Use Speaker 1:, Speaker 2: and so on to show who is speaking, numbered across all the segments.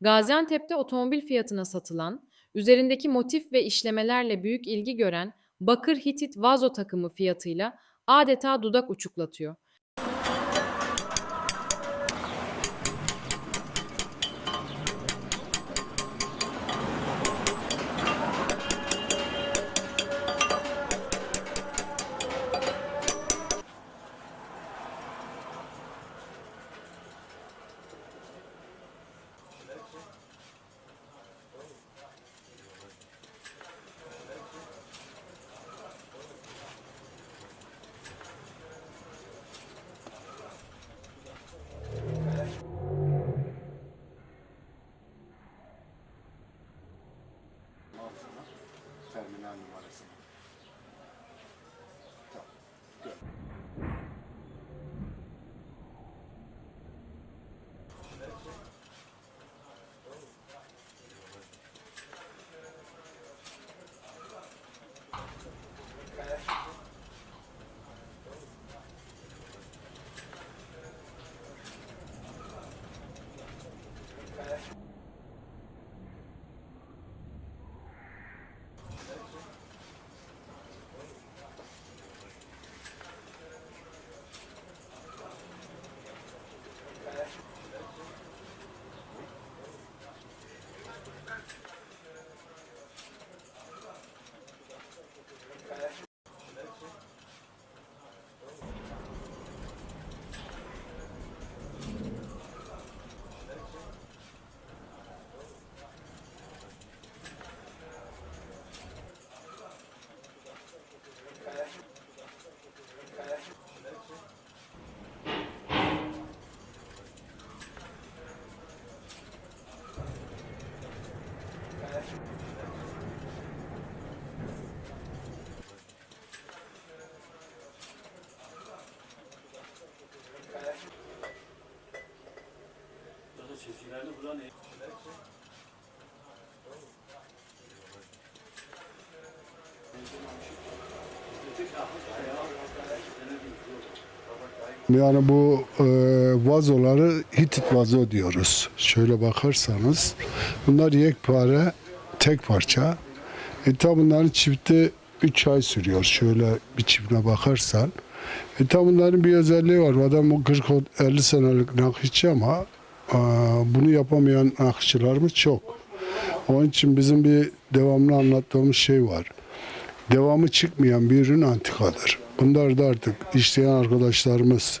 Speaker 1: Gaziantep'te otomobil fiyatına satılan, üzerindeki motif ve işlemelerle büyük ilgi gören bakır hitit vazo takımı fiyatıyla adeta dudak uçuklatıyor.
Speaker 2: Çizgilerini bulan
Speaker 3: Yani bu e, vazoları Hitit vazo diyoruz. Şöyle bakarsanız bunlar yekpare tek parça. E tabi bunların çifti 3 ay sürüyor. Şöyle bir çiftine bakarsan. E tabi bunların bir özelliği var. Adam bu 40-50 senelik nakışçı ama bunu yapamayan nakışçılarımız çok. Onun için bizim bir devamlı anlattığımız şey var. Devamı çıkmayan bir ürün antikadır. Bunlar da artık işleyen arkadaşlarımız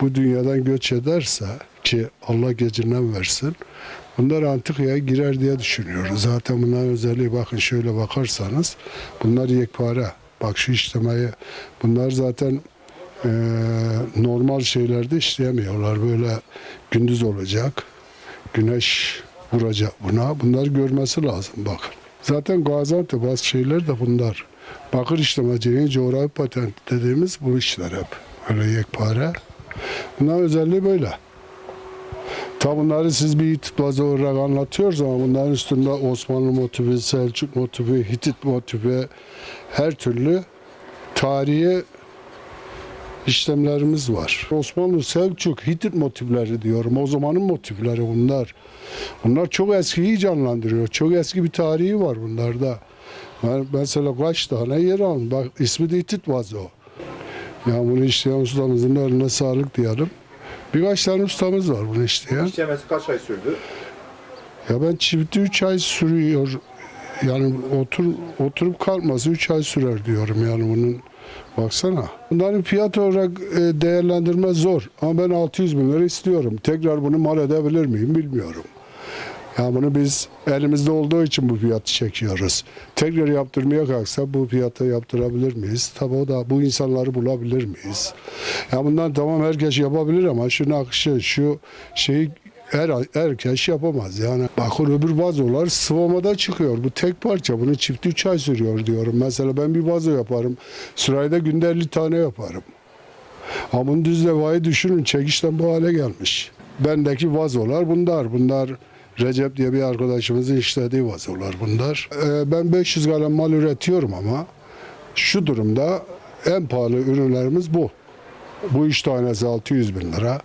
Speaker 3: bu dünyadan göç ederse ki Allah gecinden versin bunlar antikaya girer diye düşünüyoruz. Zaten bunların özelliği bakın şöyle bakarsanız bunlar yekpare. Bak şu işlemeyi bunlar zaten eee, normal şeylerde işleyemiyorlar. Böyle gündüz olacak. Güneş vuracak buna. Bunlar görmesi lazım bakın. Zaten Gaziantep bazı şeyler de bunlar. Bakır işlemeciliğin coğrafi patent dediğimiz bu işler hep. Öyle yekpare. Bunların özelliği böyle. Tabi bunları siz bir Hitit bazı olarak anlatıyoruz ama bunların üstünde Osmanlı motifi, Selçuk motifi, Hitit motifi her türlü tarihi işlemlerimiz var. Osmanlı, Selçuk, Hitit motifleri diyorum. O zamanın motifleri bunlar. Bunlar çok eskiyi canlandırıyor. Çok eski bir tarihi var bunlarda. Ben mesela kaç tane yer aldım. Bak ismi de Hitit vazo. Ya bunu işleyen ustamızın eline sağlık diyelim. Birkaç tane ustamız var bunu işleyen.
Speaker 4: İşlemesi kaç ay sürdü?
Speaker 3: Ya ben çifti 3 ay sürüyor. Yani otur, oturup kalkması 3 ay sürer diyorum yani bunun. Baksana. Bunların fiyat olarak e, değerlendirme zor. Ama ben 600 bin lira istiyorum. Tekrar bunu mal edebilir miyim bilmiyorum. Ya bunu biz elimizde olduğu için bu fiyatı çekiyoruz. Tekrar yaptırmaya kalksa bu fiyata yaptırabilir miyiz? Tabii o da bu insanları bulabilir miyiz? Ya bundan tamam herkes yapabilir ama şu nakışı, şu şeyi her, herkes yapamaz. Yani bakın öbür vazolar sıvamada çıkıyor. Bu tek parça. Bunun çifti 3 ay sürüyor diyorum. Mesela ben bir vazo yaparım. Sırayda günde 50 tane yaparım. Bunun düz levhayı düşünün. Çekişten bu hale gelmiş. Bendeki vazolar bunlar. Bunlar Recep diye bir arkadaşımızın işlediği vazolar bunlar. Ee, ben 500 kalem mal üretiyorum ama şu durumda en pahalı ürünlerimiz bu. Bu üç tanesi 600 bin lira.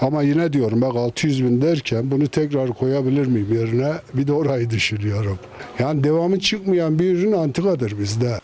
Speaker 3: Ama yine diyorum bak 600 bin derken bunu tekrar koyabilir miyim yerine? Bir de orayı düşünüyorum. Yani devamı çıkmayan bir ürün antikadır bizde.